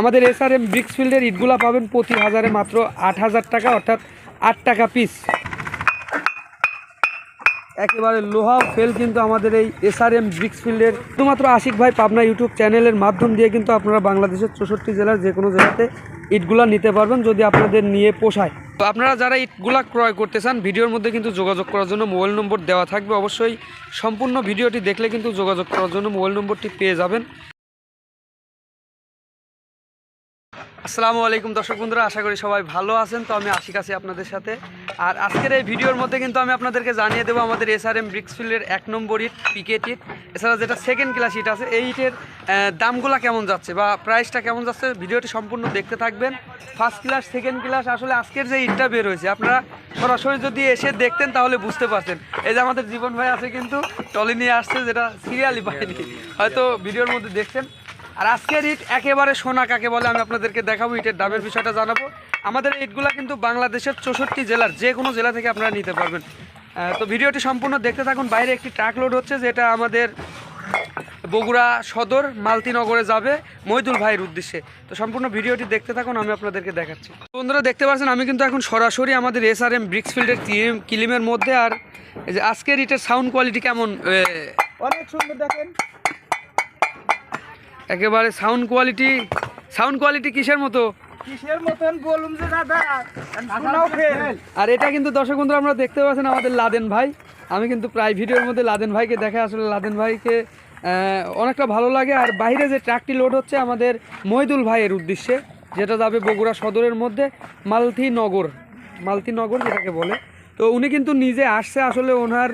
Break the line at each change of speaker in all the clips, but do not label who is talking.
আমাদের এস আর এসআরএম ব্রিক্সফিল্ডের ইটগুলা পাবেন প্রতি হাজারে মাত্র আট হাজার টাকা, অর্থাৎ আট টাকা পিস একেবারে লোহা ফেল কিন্তু আমাদের এই এস আর এসআরএম ব্রিক্সফিল্ডের শুধুমাত্র আশিক ভাই পাবনা ইউটিউব চ্যানেলের মাধ্যম দিয়ে কিন্তু আপনারা বাংলাদেশের চৌষট্টি জেলার যে কোনো জেলাতে ইটগুলা নিতে পারবেন যদি আপনাদের নিয়ে পোষায়। তো আপনারা যারা ইটগুলা ক্রয় করতে চান, ভিডিওর মধ্যে কিন্তু যোগাযোগ করার জন্য মোবাইল নম্বর দেওয়া থাকবে। অবশ্যই সম্পূর্ণ ভিডিওটি দেখলে কিন্তু যোগাযোগ করার জন্য মোবাইল নম্বরটি পেয়ে যাবেন। আসসালামু আলাইকুম দর্শক বন্ধুরা, আশা করি সবাই ভালো আছেন। তো আমি আশিক আছি আপনাদের সাথে। আর আজকের এই ভিডিওর মধ্যে কিন্তু আমি আপনাদেরকে জানিয়ে দেবো আমাদের এস এসআরএম ব্রিক্সফিল্ডের এক নম্বর ইট পিকেট ইট। এছাড়া যেটা সেকেন্ড ক্লাস ইট আছে, এই ইটের দামগুলা কেমন যাচ্ছে বা প্রাইসটা কেমন যাচ্ছে, ভিডিওটি সম্পূর্ণ দেখতে থাকবেন। ফার্স্ট ক্লাস সেকেন্ড ক্লাস আসলে আজকের যে ইটটা বের হয়েছে, আপনারা সরাসরি যদি এসে দেখতেন তাহলে বুঝতে পারতেন। এই যে আমাদের জীবন ভাই আছে কিন্তু টলি নিয়ে আসছে, যেটা সিরিয়ালি পায়নি। হয়তো ভিডিওর মধ্যে দেখছেন। আর আজকের ইট একেবারে সোনা কাকে বলে আমি আপনাদেরকে দেখাবো ইটের দামের বিষয়টা জানাব। আমাদের ইটগুলা কিন্তু বাংলাদেশের চৌষট্টি জেলার যে কোনো জেলা থেকে আপনারা নিতে পারবেন। তো ভিডিওটি সম্পূর্ণ দেখতে থাকুন। বাইরে একটি ট্রাক লোড হচ্ছে, যেটা আমাদের বগুড়া সদর মালতিনগরে যাবে মহিদুল ভাইয়ের উদ্দেশ্যে। তো সম্পূর্ণ ভিডিওটি দেখতে থাকুন, আমি আপনাদেরকে দেখাচ্ছি। বন্ধুরা, দেখতে পাচ্ছেন, আমি কিন্তু এখন সরাসরি আমাদের এস আর এম ব্রিক্সফিল্ডের ক্লিম কিলিমের মধ্যে। আর আজকের ইটের সাউন্ড কোয়ালিটি কেমন
অনেক সুন্দর দেখেন।
একেবারে সাউন্ড কোয়ালিটি সাউন্ড কোয়ালিটি কিসের মতো? আর এটা কিন্তু দর্শক বন্ধুরা আমরা দেখতে পাচ্ছেন আমাদের লাদেন ভাই। আমি কিন্তু প্রায় ভিডিওর মধ্যে লাদেন ভাইকে দেখা আসলে লাদেন ভাইকে অনেকটা ভালো লাগে। আর বাইরে যে ট্রাকটি লোড হচ্ছে আমাদের মহিদুল ভাইয়ের উদ্দেশ্যে যেটা যাবে বগুড়া সদরের মধ্যে মালতিনগর মালতিনগর যেটাকে বলে। তো উনি কিন্তু নিজে আসছে আসলে ওনার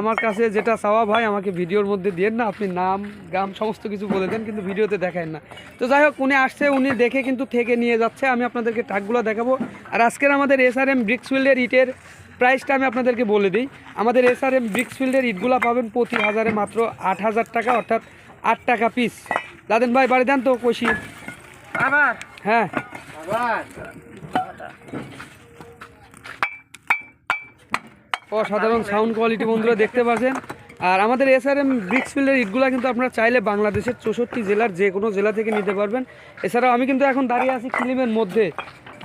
আমার কাছে যেটা চাওয়া ভাই আমাকে ভিডিওর মধ্যে দিয়েন না আপনি নাম গাম সমস্ত কিছু বলে দেন কিন্তু ভিডিওতে দেখায় না। তো যাই হোক উনি আসছে উনি দেখে কিন্তু থেকে নিয়ে যাচ্ছে আমি আপনাদেরকে ট্রাকগুলো দেখাবো। আর আজকের আমাদের এস আর এম ব্রিক্সফিল্ডের ইটের প্রাইসটা আমি আপনাদেরকে বলে দিই। আমাদের এস আর এম ব্রিক্সফিল্ডের ইটগুলো পাবেন প্রতি হাজারে মাত্র আট হাজার টাকা অর্থাৎ আট টাকা পিস দাদেন ভাই বাড়ি দেন তো কষি
আবার?
হ্যাঁ।
আবার?
অসাধারণ সাউন্ড কোয়ালিটি বন্ধুরা দেখতে পাচ্ছেন। আর আমাদের এসআরএম ব্রিক্সফিল্ডের ইটগুলো কিন্তু আপনারা চাইলে বাংলাদেশের চৌষট্টি জেলার যে কোনো জেলা থেকে নিতে পারবেন। এছাড়াও আমি কিন্তু এখন দাঁড়িয়ে আছি ফিল্মের মধ্যে।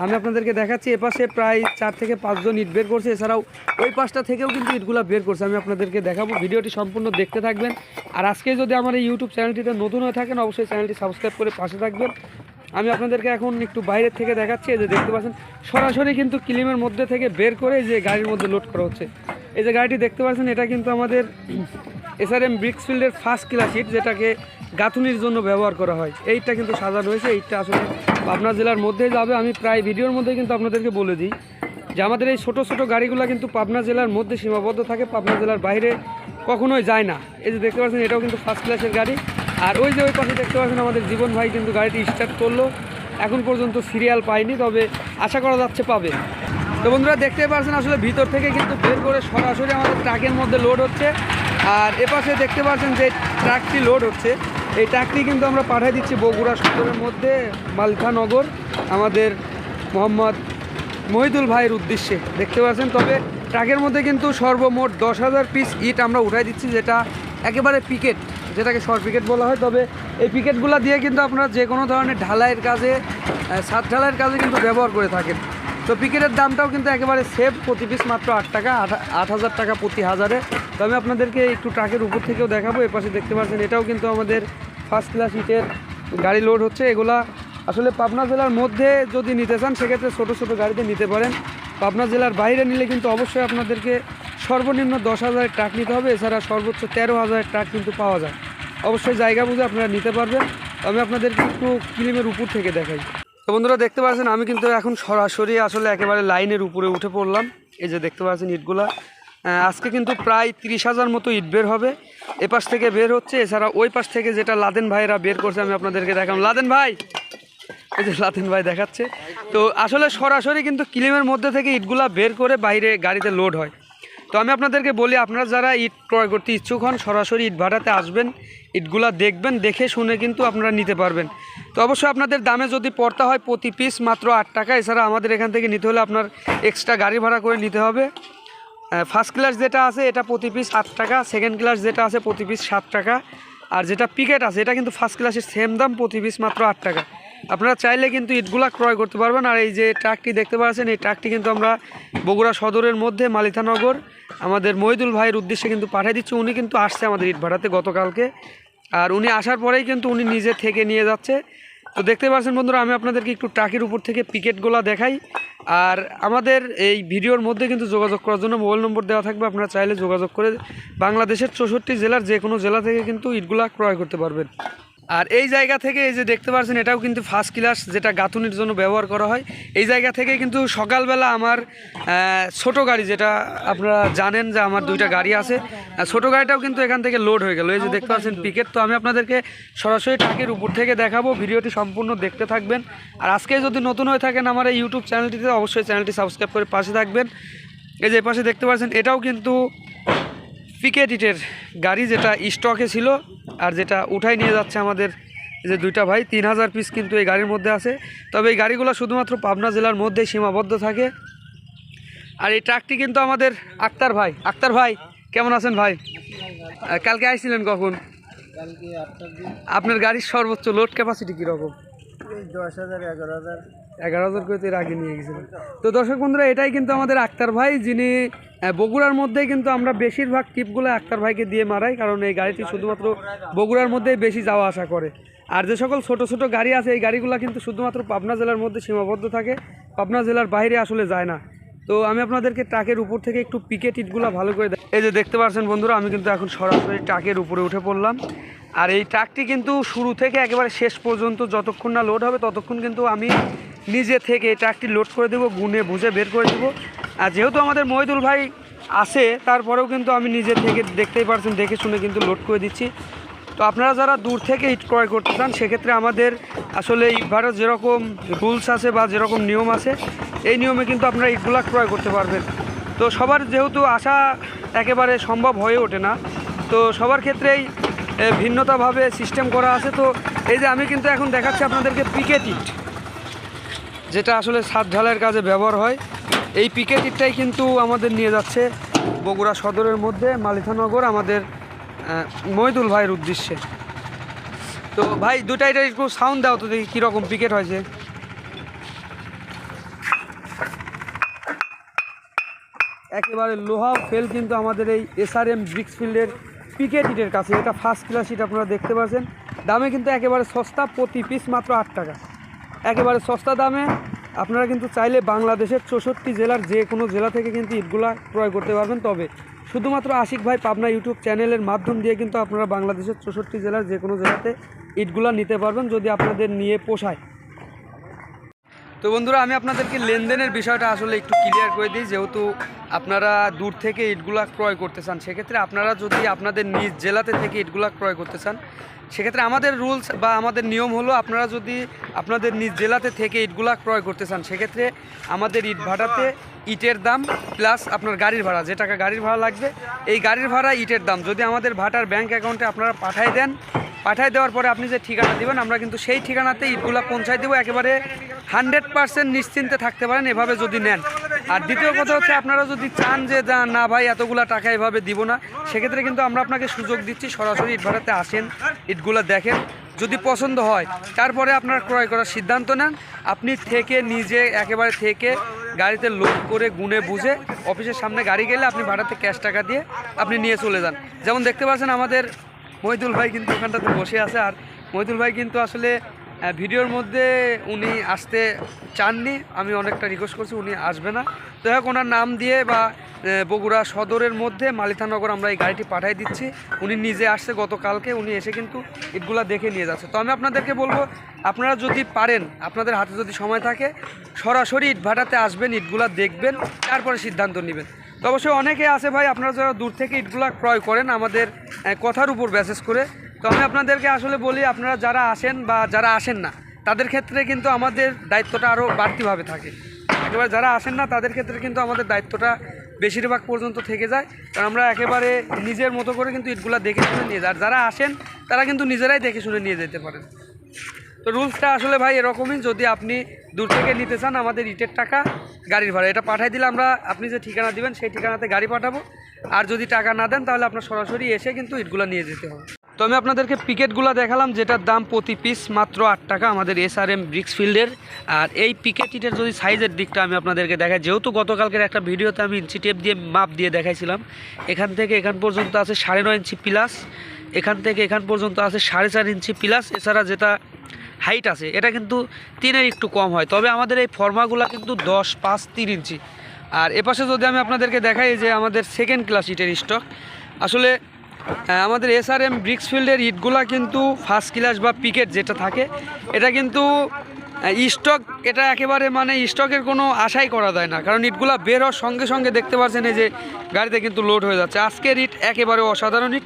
আমি আপনাদেরকে দেখাচ্ছি এপাশে প্রায় চার থেকে পাঁচজন ইট বের করছে। এছাড়াও ওই পাশটা থেকেও কিন্তু ইটগুলো বের করছে। আমি আপনাদেরকে দেখাবো ভিডিওটি সম্পূর্ণ দেখতে থাকবেন। আর আজকে যদি আমার এই ইউটিউব চ্যানেলটিতে নতুন হয়ে থাকেন অবশ্যই চ্যানেলটি সাবস্ক্রাইব করে পাশে থাকবেন। আমি আপনাদেরকে এখন একটু বাইরের থেকে দেখাচ্ছি। যে দেখতে পাচ্ছেন সরাসরি কিন্তু ক্লিমের মধ্যে থেকে বের করে যে গাড়ির মধ্যে লোড করা হচ্ছে। এই যে গাড়িটি দেখতে পাচ্ছেন, এটা কিন্তু আমাদের এসআরএম ব্রিক্সফিল্ডের ফার্স্ট ক্লাস ইট যেটাকে গাঁথুনির জন্য ব্যবহার করা হয়। এইটা কিন্তু সাজানো হয়েছে এইটা আসলে পাবনা জেলার মধ্যেই যাবে। আমি প্রায় ভিডিওর মধ্যে কিন্তু আপনাদেরকে বলে দিই যে আমাদের এই ছোট ছোট গাড়িগুলো কিন্তু পাবনা জেলার মধ্যে সীমাবদ্ধ থাকে, পাবনা জেলার বাইরে কখনোই যায় না। এই যে দেখতে পাচ্ছেন, এটাও কিন্তু ফার্স্ট ক্লাসের গাড়ি। আর ওই যে ওই পাশে দেখতে পাচ্ছেন, আমাদের জীবন ভাই কিন্তু গাড়িটি স্টার্ট করল। এখন পর্যন্ত সিরিয়াল পাইনি, তবে আশা করা যাচ্ছে পাবে। তো বন্ধুরা, দেখতে পাচ্ছেন আসলে ভিতর থেকে কিন্তু বের করে সরাসরি আমাদের ট্রাকের মধ্যে লোড হচ্ছে। আর এপাশে দেখতে পাচ্ছেন যে ট্রাকটি লোড হচ্ছে। এই ট্রাকটি কিন্তু আমরা পাঠিয়ে দিচ্ছি বগুড়া সদরের মধ্যে মালখানগর আমাদের মোহাম্মদ মহিদুল ভাইয়ের উদ্দেশ্যে। দেখতে পাচ্ছেন তবে ট্রাকের মধ্যে কিন্তু সর্বমোট দশ হাজার পিস ইট আমরা উঠাই দিচ্ছি, যেটা একেবারে পিকেট যেটাকে শর্ট পিকেট বলা হয়, তবে এই পিকেটগুলো দিয়ে কিন্তু আপনারা যে কোনো ধরনের ঢালাইয়ের কাজে ছাদ ঢালাইয়ের কাজে কিন্তু ব্যবহার করে থাকেন। তো পিকেটের দামটাও কিন্তু একেবারে সেভ প্রতি পিস মাত্র আট টাকা, আট হাজার টাকা প্রতি হাজারে। তো আমি আপনাদেরকে একটু ট্রাকের উপর থেকেও দেখাবো, এ পাশে দেখতে পাচ্ছেন, এটাও কিন্তু আমাদের ফার্স্ট ক্লাস ইটের গাড়ি লোড হচ্ছে। এগুলা আসলে পাবনা জেলার মধ্যে যদি নিতে চান, সেক্ষেত্রে ছোটো ছোটো গাড়িতে নিতে পারেন। পাবনা জেলার বাইরে নিলে কিন্তু অবশ্যই আপনাদেরকে সর্বনিম্ন দশ হাজারের ট্রাক নিতে হবে, এছাড়া সর্বোচ্চ তেরো হাজারের ট্রাক কিন্তু পাওয়া যায়। অবশ্যই জায়গা বুঝে আপনারা নিতে পারবেন। আমি আপনাদেরকে একটু কিলিমের উপর থেকে দেখাই। তো বন্ধুরা, দেখতে পাচ্ছেন, আমি কিন্তু এখন সরাসরি আসলে একেবারে লাইনের উপরে উঠে পড়লাম। এই যে দেখতে পাচ্ছেন ইটগুলা। আজকে কিন্তু প্রায় তিরিশ হাজার মতো ইট বের হবে। এ পাশ থেকে বের হচ্ছে, এছাড়া ওই পাশ থেকে যেটা লাদেন ভাইরা বের করছে, আমি আপনাদেরকে দেখাম লাদেন ভাই! এই যে লাদেন ভাই দেখাচ্ছে। তো আসলে সরাসরি কিন্তু কিলিমের মধ্যে থেকে ইটগুলা বের করে বাইরে গাড়িতে লোড হয়। তো আমি আপনাদেরকে বলি, আপনারা যারা ইট ক্রয় করতে ইচ্ছুক হন, সরাসরি ইট ভাড়াতে আসবেন, ইটগুলা দেখবেন, দেখে শুনে কিন্তু আপনারা নিতে পারবেন। তো অবশ্যই আপনাদের দামে যদি পড়তে হয় প্রতি পিস মাত্র আট টাকা, এছাড়া আমাদের এখান থেকে নিতে হলে আপনার এক্সট্রা গাড়ি ভাড়া করে নিতে হবে। ফার্স্ট ক্লাস যেটা আছে, এটা প্রতি পিস আট টাকা সেকেন্ড ক্লাস যেটা আছে প্রতি পিস সাত টাকা, আর যেটা পিকেট আছে, এটা কিন্তু ফার্স্ট ক্লাসের সেম দাম, প্রতি পিস মাত্র আট টাকা। আপনারা চাইলে কিন্তু ইটগুলা ক্রয় করতে পারবেন। আর এই যে ট্রাকটি দেখতে পাচ্ছেন, এই ট্রাকটি কিন্তু আমরা বগুড়া সদরের মধ্যে মালিথানগর, আমাদের মহিদুল ভাইয়ের উদ্দেশ্যে কিন্তু পাঠিয়ে দিচ্ছি। উনি কিন্তু আসছে আমাদের ইট ভাড়াতে গতকালকে। আর উনি আসার পরেই কিন্তু উনি নিজে থেকে নিয়ে যাচ্ছে। তো দেখতে পাচ্ছেন বন্ধুরা, আমি আপনাদেরকে একটু ট্রাকের উপর থেকে পিকেটগুলো দেখাই। আর আমাদের এই ভিডিওর মধ্যে কিন্তু যোগাযোগ করার জন্য মোবাইল নম্বর দেওয়া থাকবে। আপনারা চাইলে যোগাযোগ করে বাংলাদেশের চৌষট্টি জেলার যে কোনো জেলা থেকে কিন্তু ইটগুলা ক্রয় করতে পারবেন। আর এই জায়গা থেকে এই যে দেখতে পাচ্ছেন এটাও কিন্তু ফার্স্ট ক্লাস যেটা গাঁথুনির জন্য ব্যবহার করা হয়। এই জায়গা থেকে কিন্তু সকালবেলা আমার ছোট গাড়ি যেটা আপনারা জানেন যে আমার দুইটা গাড়ি আছে ছোট গাড়িটাও কিন্তু এখান থেকে লোড হয়ে গেল। এই যে দেখতে পাচ্ছেন পিকেট তো আমি আপনাদেরকে সরাসরি ট্রাকের উপর থেকে দেখাবো, ভিডিওটি সম্পূর্ণ দেখতে থাকবেন। আর আজকে যদি নতুন হয়ে থাকেন আমার এই ইউটিউব চ্যানেলটিতে অবশ্যই চ্যানেলটি সাবস্ক্রাইব করে পাশে থাকবেন। এই যে পাশে দেখতে পাচ্ছেন, এটাও কিন্তু পিকেট ইটের গাড়ি যেটা স্টকে ছিল। আর যেটা উঠাই নিয়ে যাচ্ছে আমাদের যে দুইটা ভাই, তিন হাজার পিস কিন্তু এই গাড়ির মধ্যে আছে। তবে এই গাড়িগুলো শুধুমাত্র পাবনা জেলার মধ্যেই সীমাবদ্ধ থাকে। আর এই ট্রাকটি কিন্তু আমাদের আক্তার ভাই। আক্তার ভাই, কেমন আছেন ভাই? কালকে আইছিলেন কখন? আপনার গাড়ির সর্বোচ্চ লোড ক্যাপাসিটি কীরকম?
দশ হাজার এগারো হাজার
এগারো হাজার করে তো এর আগে নিয়ে গেছিলেন। তো দর্শক বন্ধুরা, এটাই কিন্তু আমাদের আক্তার ভাই, যিনি বগুড়ার মধ্যেই কিন্তু আমরা বেশিরভাগ টিপগুলো আক্তার ভাইকে দিয়ে মারাই, কারণ এই গাড়িটি শুধুমাত্র বগুড়ার মধ্যেই বেশি যাওয়া আসা করে। আর যে সকল ছোট ছোট গাড়ি আছে, এই গাড়িগুলো কিন্তু শুধুমাত্র পাবনা জেলার মধ্যে সীমাবদ্ধ থাকে, পাবনা জেলার বাইরে আসলে যায় না। তো আমি আপনাদেরকে ট্রাকের উপর থেকে একটু পিকে ইটগুলো ভালো করে এই যে দেখতে পাচ্ছেন বন্ধুরা, আমি কিন্তু এখন সরাসরি ট্রাকের উপরে উঠে পড়লাম। আর এই ট্রাকটি কিন্তু শুরু থেকে একেবারে শেষ পর্যন্ত যতক্ষণ না লোড হবে, ততক্ষণ কিন্তু আমি নিজে থেকে এই ট্রাকটি লোড করে দেবো, গুনে বুঝে বের করে দেবো। আর যেহেতু আমাদের মহিদুল ভাই আসে তারপরেও কিন্তু আমি নিজে থেকে দেখতেই পারছেন, দেখে শুনে কিন্তু লোড করে দিচ্ছি। তো আপনারা যারা দূর থেকে ইট ক্রয় করতে চান, সেক্ষেত্রে আমাদের আসলে ইটভারত যেরকম রুলস আছে বা যেরকম নিয়ম আছে, এই নিয়মে কিন্তু আপনারা ইটগুলা ক্রয় করতে পারবেন। তো সবার যেহেতু আসা একেবারে সম্ভব হয়ে ওঠে না, তো সবার ক্ষেত্রেই ভিন্নতাভাবে সিস্টেম করা আছে। তো এই যে আমি কিন্তু এখন দেখাচ্ছি আপনাদেরকে পিকেট ইট যেটা আসলে ছাদ ঢালাইয়ের কাজে ব্যবহার হয়। এই পিকেট ইটটাই কিন্তু আমাদের নিয়ে যাচ্ছে বগুড়া সদরের মধ্যে মালিথানগর, আমাদের মহিদুল ভাইয়ের উদ্দেশ্যে। তো ভাই দুটা এটা একটু সাউন্ড দাও তো দেখি কীরকম পিকেট হয়েছে। একেবারে লোহা ফেল কিন্তু আমাদের এই এসআরএম ব্রিক্স ফিল্ডের পিকেট ইটের কাছে। এটা ফার্স্ট ক্লাস ইট আপনারা দেখতে পাচ্ছেন। দামে কিন্তু একেবারে সস্তা, প্রতি পিস মাত্র আট টাকা। একেবারে সস্তা দামে। আপনারা কিন্তু চাইলে বাংলাদেশের চৌষট্টি জেলার যে কোনো জেলা থেকে কিন্তু ইটগুলা ক্রয় করতে পারবেন। তবে শুধুমাত্র আশিক ভাই পাবনা ইউটিউব চ্যানেলের মাধ্যম দিয়ে কিন্তু আপনারা বাংলাদেশের চৌষট্টি জেলার যে কোনো জেলাতে ইটগুলা নিতে পারবেন। যদি আপনাদের নিয়ে পোষায়। তো বন্ধুরা, আমি আপনাদেরকে লেনদেনের বিষয়টা আসলে একটু ক্লিয়ার করে দিই। যেহেতু আপনারা দূর থেকে ইটগুলা ক্রয় করতে চান, সেক্ষেত্রে আপনারা যদি আপনাদের নিজ জেলাতে থেকে ইটগুলা ক্রয় করতে চান, সেক্ষেত্রে আমাদের রুলস বা আমাদের নিয়ম হলো আপনারা যদি আপনাদের নিজ জেলাতে থেকে ইটগুলা ক্রয় করতে চান, সেক্ষেত্রে আমাদের ইট ভাড়াতে ইটের দাম প্লাস আপনার গাড়ির ভাড়া, যে টাকা গাড়ির ভাড়া লাগবে, এই গাড়ির ভাড়া ইটের দাম। যদি আমাদের ভাটার ব্যাংক অ্যাকাউন্টে আপনারা পাঠায় দেন পাঠায় দেওয়ার পরে আপনি যে ঠিকানা দেবেন, আমরা কিন্তু সেই ঠিকানাতে ইটগুলো পৌঁছায় দেবো। একেবারে হান্ড্রেড পার্সেন্ট নিশ্চিন্তে থাকতে পারেন, এভাবে যদি নেন। আর দ্বিতীয় কথা হচ্ছে, আপনারা যদি চান যে, না ভাই, এতগুলা টাকা এভাবে দিব না, সেক্ষেত্রে কিন্তু আমরা আপনাকে সুযোগ দিচ্ছি, সরাসরি ইট ভাড়াতে আসেন ইটগুলা দেখেন। যদি পছন্দ হয়, তারপরে আপনারা ক্রয় করার সিদ্ধান্ত নেন। আপনি থেকে নিজে, একেবারে থেকে গাড়িতে লোড করে গুনে বুঝে অফিসের সামনে গাড়ি গেলে আপনি ভাড়াতে ক্যাশ টাকা দিয়ে আপনি নিয়ে চলে যান। যেমন দেখতে পাচ্ছেন, আমাদের মহিদুল ভাই কিন্তু ওখানটাতে বসে আছে আর মহিদুল ভাই কিন্তু আসলে ভিডিওর মধ্যে উনি আসতে চাননি। আমি অনেকটা রিকোয়েস্ট করছি, উনি আসবে না। তো হোক, ওনার নাম দিয়ে বা বগুড়া সদরের মধ্যে মালিথানগর আমরা এই গাড়িটি পাঠিয়ে দিচ্ছি। উনি নিজে আসছে গতকালকে, উনি এসে কিন্তু ইটগুলা দেখে নিয়ে যাচ্ছে। তো আমি আপনাদেরকে বলব, আপনারা যদি পারেন, আপনাদের হাতে যদি সময় থাকে, সরাসরি ইট ভাটাতে আসবেন, ইটগুলা দেখবেন, তারপরে সিদ্ধান্ত নেবেন। তো অবশ্যই অনেকে আছে ভাই, আপনারা যারা দূর থেকে ইটগুলা ক্রয় করেন আমাদের কথার উপর ব্যাসেস করে। তো আমি আপনাদেরকে আসলে বলি, আপনারা যারা আসেন বা যারা আসেন না, তাদের ক্ষেত্রে কিন্তু আমাদের দায়িত্বটা আরও বাড়তিভাবে থাকে। একেবারে যারা আসেন না, তাদের ক্ষেত্রে কিন্তু আমাদের দায়িত্বটা বেশিরভাগ পর্যন্ত থেকে যায়। কারণ আমরা একেবারে নিজের মতো করে কিন্তু ইটগুলা দেখে শুনে নিয়ে যাই। আর যারা আসেন, তারা কিন্তু নিজেরাই দেখে শুনে নিয়ে যেতে পারেন। তো রুলসটা আসলে ভাই এরকমই, যদি আপনি দূর থেকে নিতে চান আমাদের ইটের টাকা গাড়ির ভাড়া। এটা পাঠিয়ে দিলে আমরা, আপনি যে ঠিকানা দিবেন সেই ঠিকানাতে গাড়ি পাঠাবো। আর যদি টাকা না দেন তাহলে আপনার সরাসরি এসে কিন্তু ইটগুলো নিয়ে যেতে হবে। তো আমি আপনাদেরকে পিকেটগুলো দেখালাম, যেটার দাম প্রতি পিস মাত্র আট টাকা আমাদের এস আর এম ব্রিক্স ফিল্ডের। আর এই পিকেট ইটের যদি সাইজের দিকটা আমি আপনাদেরকে দেখাই, যেহেতু গতকালকের একটা ভিডিওতে আমি ইঞ্চি টেপ দিয়ে মাপ দিয়ে দেখাইছিলাম, এখান থেকে এখান পর্যন্ত আছে সাড়ে নয় ইঞ্চি প্লাস, এখান থেকে এখান পর্যন্ত আছে সাড়ে চার ইঞ্চি প্লাস। এছাড়া যেটা হাইট আছে, এটা কিন্তু তিনের একটু কম হয়। তবে আমাদের এই ফর্মাগুলো কিন্তু দশ পাঁচ তিন ইঞ্চি। আর এপাশে যদি আমি আপনাদেরকে দেখাই যে আমাদের সেকেন্ড ক্লাস ইটের স্টক আসলে আমাদের এসআরএম ব্রিক্সফিল্ডের ইটগুলা কিন্তু ফার্স্ট ক্লাস বা পিকেট যেটা থাকে, এটা কিন্তু স্টক এটা একেবারে মানে স্টকের কোনো আশাই করা যায় না। কারণ ইটগুলা বের হওয়ার সঙ্গে সঙ্গে দেখতে পাচ্ছেন এই যে গাড়িতে কিন্তু লোড হয়ে যাচ্ছে। আজকের ইট একেবারে অসাধারণ ইট।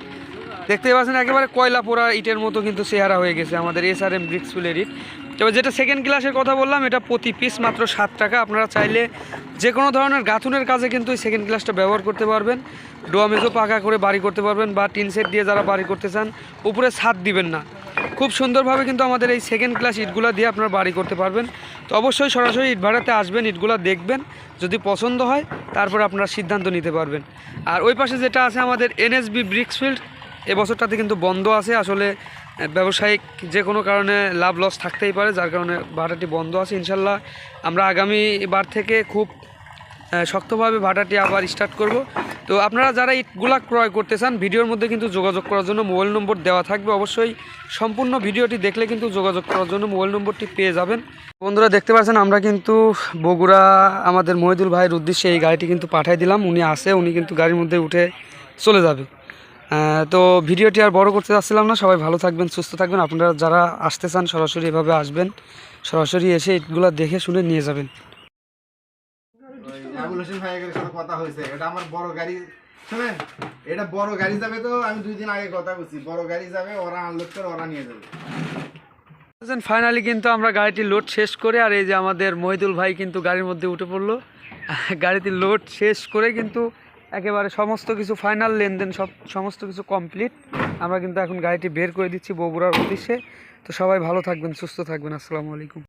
দেখতে পাচ্ছেন, একেবারে কয়লা পোড়া ইটের মতো কিন্তু চেহারা হয়ে গেছে আমাদের এস আর এসআরএম ব্রিক্সফিল্ডের ইট। তবে যেটা সেকেন্ড ক্লাসের কথা বললাম, এটা প্রতি পিস মাত্র সাত টাকা। আপনারা চাইলে যে কোনো ধরনের গাঁথুনের কাজে কিন্তু এই সেকেন্ড ক্লাসটা ব্যবহার করতে পারবেন। ডোয়ামেজও পাকা করে বাড়ি করতে পারবেন বা টিন সেট দিয়ে যারা বাড়ি করতে চান, উপরে ছাদ দিবেন না। খুব সুন্দরভাবে কিন্তু আমাদের এই সেকেন্ড ক্লাস ইটগুলো দিয়ে আপনারা বাড়ি করতে পারবেন। তো অবশ্যই সরাসরি ইট ভাড়াতে আসবেন, ইটগুলো দেখবেন, যদি পছন্দ হয়, তারপর আপনারা সিদ্ধান্ত নিতে পারবেন। আর ওই পাশে যেটা আছে আমাদের এনএসবি ব্রিক্সফিল্ড এবছরটাতে কিন্তু বন্ধ আছে। আসলে ব্যবসায়িক যে কোনো কারণে লাভ লস থাকতেই পারে, যার কারণে ভাড়াটি বন্ধ আছে ইনশাল্লাহ। আমরা আগামী বার থেকে খুব শক্তভাবে ভাড়াটি আবার স্টার্ট করব। তো আপনারা যারা ইটগুলা ক্রয় করতে চান, ভিডিওর মধ্যে কিন্তু যোগাযোগ করার জন্য মোবাইল নম্বর দেওয়া থাকবে। অবশ্যই সম্পূর্ণ ভিডিওটি দেখলে কিন্তু যোগাযোগ করার জন্য মোবাইল নম্বরটি পেয়ে যাবেন। বন্ধুরা, দেখতে পাচ্ছেন, আমরা কিন্তু বগুড়া আমাদের মহিদুল ভাইয়ের উদ্দেশ্যে এই গাড়িটি কিন্তু পাঠিয়ে দিলাম। উনি আসে, উনি কিন্তু গাড়ির মধ্যে উঠে চলে যাবে। তো ভিডিওটি আর বড় করতে চাচ্ছিলাম না। সবাই ভালো থাকবেন সুস্থ থাকবেন। আপনারা যারা আসতে চান সরাসরি এভাবে আসবেন। সরাসরি এসে ইটগুলো দেখে শুনে নিয়ে যাবেন।
কথা হয়েছে। এটা আমার বড় গাড়ি। শুনেন এটা বড় গাড়ি যাবে তো আমি দুই দিন আগে কথা বলছি। বড় গাড়ি যাবে ওরা আনলোড করে ওরা নিয়ে যাবে।
ফাইনালি কিন্তু আমরা গাড়িটি লোড শেষ করে আর এই যে আমাদের মহিদুল ভাই কিন্তু গাড়ির মধ্যে উঠে পড়ল। গাড়িতে লোড শেষ করে কিন্তু একেবারে সমস্ত কিছু ফাইনাল লেনদেন, সব সমস্ত কিছু কমপ্লিট আমরা কিন্তু এখন গাড়িটি বের করে দিচ্ছি বগুড়ার উদ্দেশ্যে। তো সবাই ভালো থাকবেন, সুস্থ থাকবেন। আসসালামু আলাইকুম।